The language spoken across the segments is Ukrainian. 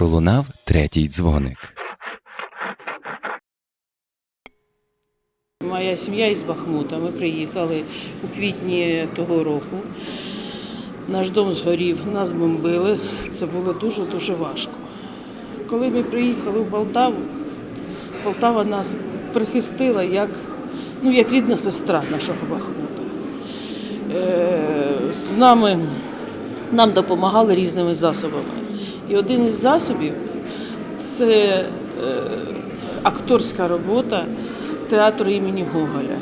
пролунав третій дзвоник. Моя сім'я із Бахмута. Ми приїхали у квітні того року. Наш дом згорів, нас бомбили. Це було дуже-дуже важко. Коли ми приїхали в Полтаву, Полтава нас прихистила як, ну, як рідна сестра нашого Бахмута. Е, з нами нам допомагали різними засобами. І один із засобів це е, акторська робота театру імені Гоголя.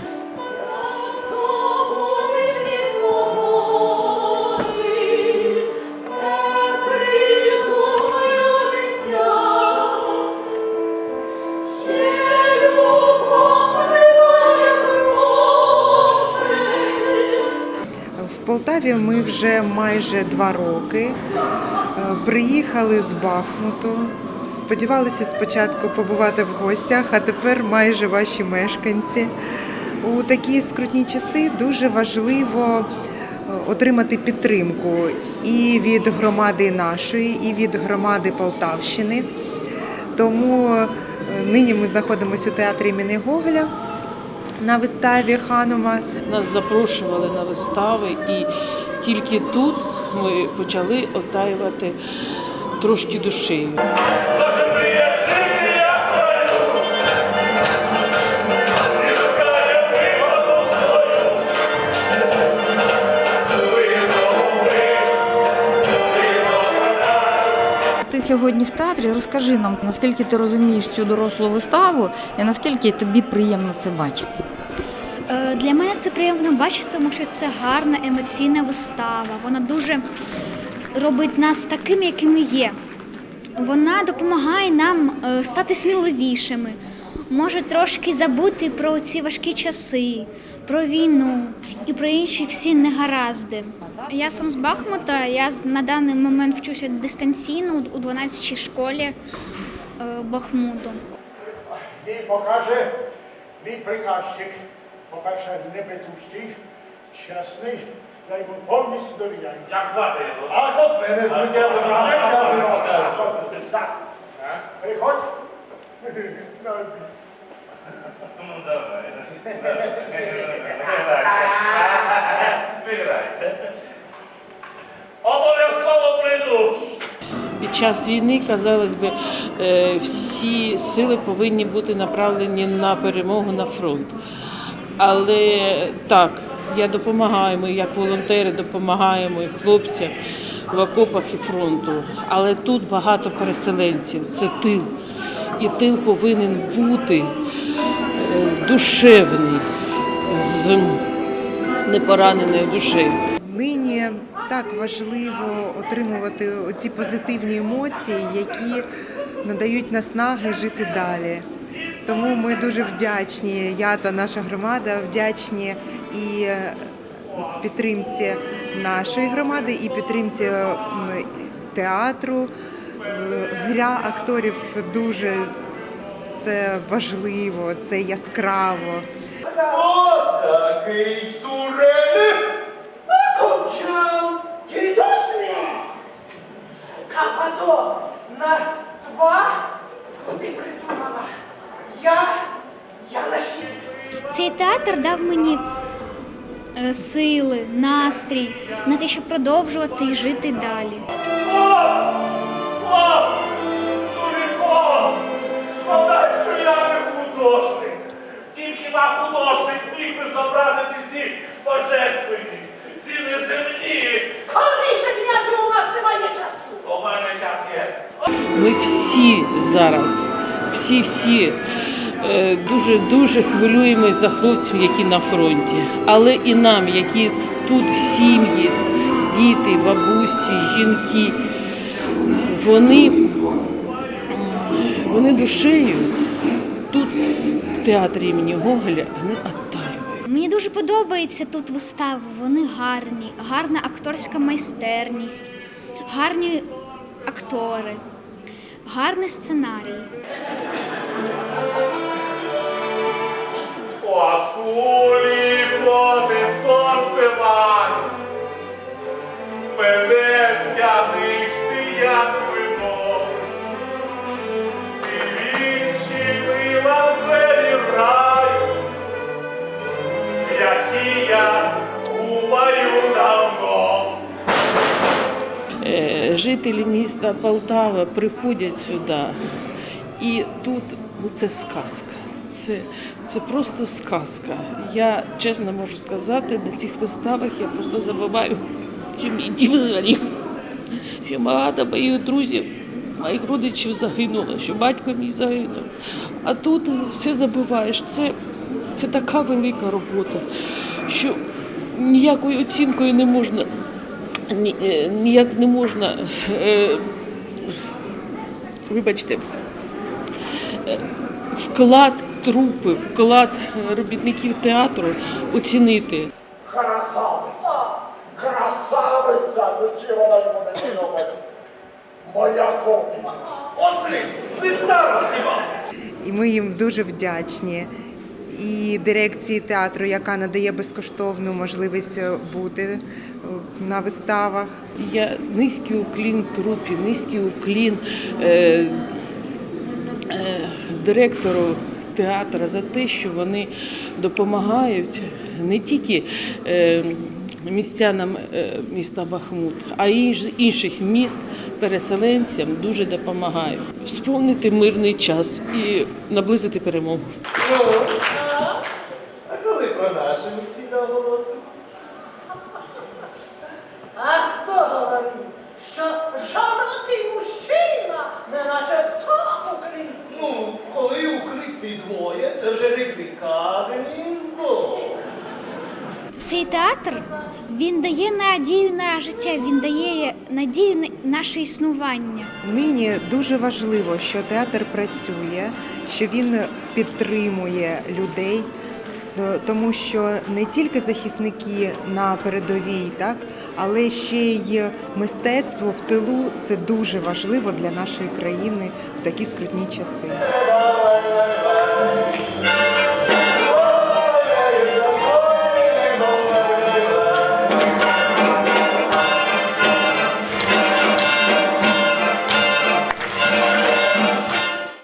Полтаві ми вже майже два роки. Е, Приїхали з Бахмуту. Сподівалися спочатку побувати в гостях, а тепер майже ваші мешканці. У такі скрутні часи дуже важливо е, отримати підтримку і від громади нашої, і від громади Полтавщини. Тому е, нині ми знаходимося у театрі імені Гоголя на виставі Ханума. Нас запрошували на вистави, і тільки тут ми почали отаювати трошки душею. Ти сьогодні в театрі. Розкажи нам, наскільки ти розумієш цю дорослу виставу і наскільки тобі приємно це бачити. Е, Для мене це приємно бачити, тому що це гарна емоційна вистава. Вона дуже робить нас такими, якими є. Вона допомагає нам е, стати сміливішими, може трошки забути про ці важкі часи, про війну і про інші всі негаразди. Я сам з Бахмута, я на даний момент вчуся дистанційно у- у 12-й школі е, Бахмуту. Їй покаже мій приказчик. По-перше, непитущий, чесний, я йому повністю довіряю. Як звати його? А от мене звуть я. Приходь. Ну давай. Під час війни, казалось би, е, всі сили повинні бути направлені на перемогу на фронт. Але так, я допомагаю, ми як волонтери допомагаємо і хлопцям в окопах і фронту. Але тут багато переселенців, це тил. І тил повинен бути е, душевний, з непораненою душею. Нині так важливо отримувати оці позитивні емоції, які надають наснаги жити далі. Тому ми дуже вдячні, я та наша громада вдячні і е, підтримці нашої громади, і підтримці театру. Е, Гра акторів дуже це важливо, це яскраво. Отакий сурений. Копчам, дідусь мій! Капато на два ти придумала. Я, я на шість. Цей театр дав мені е, сили, настрій на те, щоб продовжувати і жити далі. Шкода, що я не художник. Тим хіба художник міг би зобразити ці божественні, ці неземні. Скоріше, князю, у нас немає часу. У мене час є. Ми всі зараз, всі-всі е, дуже-дуже хвилюємось за хлопців, які на фронті. Але і нам, які тут сім'ї, діти, бабусі, жінки, вони, вони душею тут, в театрі імені Гоголя, вони оттаюють. Мені дуже подобається тут вистави. Вони гарні, гарна акторська майстерність, гарні актори, гарний сценарій. Пасулі проти сонце маю, мене п'яниш вино, і вічі на двері раю, які я купаю давно. Е, жителі міста Полтава приходять сюди, і тут ну, це сказка. Це це просто сказка. Я чесно можу сказати, на цих виставах я просто забуваю, що мій дім згорів, що багато моїх друзів, моїх родичів загинуло, що батько мій загинув. А тут все забуваєш. Це, це така велика робота, що ніякою оцінкою не можна, е, ніяк не можна. Е, вибачте, е, вклад трупи, вклад робітників театру оцінити. Красавиця! Красавиця! Ну чи вона йому не подобає? Моя копія. Ослик, від старості вам. І ми їм дуже вдячні. І дирекції театру, яка надає безкоштовну можливість е, бути е, на виставах. Я низький уклін трупі, низький уклін е, е, директору театру за те, що вони допомагають не тільки е, містянам е, міста Бахмут, а й інших міст переселенцям дуже допомагають. Сповнити мирний час і наблизити перемогу. А коли про наше весілля оголосимо? А хто говорив, що жонатий мужчина, неначе птах у клітці? Ну, коли у клітці двоє, це вже не клітка, а гніздо. Цей театр він дає надію на життя, він дає надію на наше існування. Нині дуже важливо, що театр працює, що він підтримує людей, е, тому що не тільки захисники на передовій, так, але ще й мистецтво в тилу це дуже важливо для нашої країни в такі скрутні часи.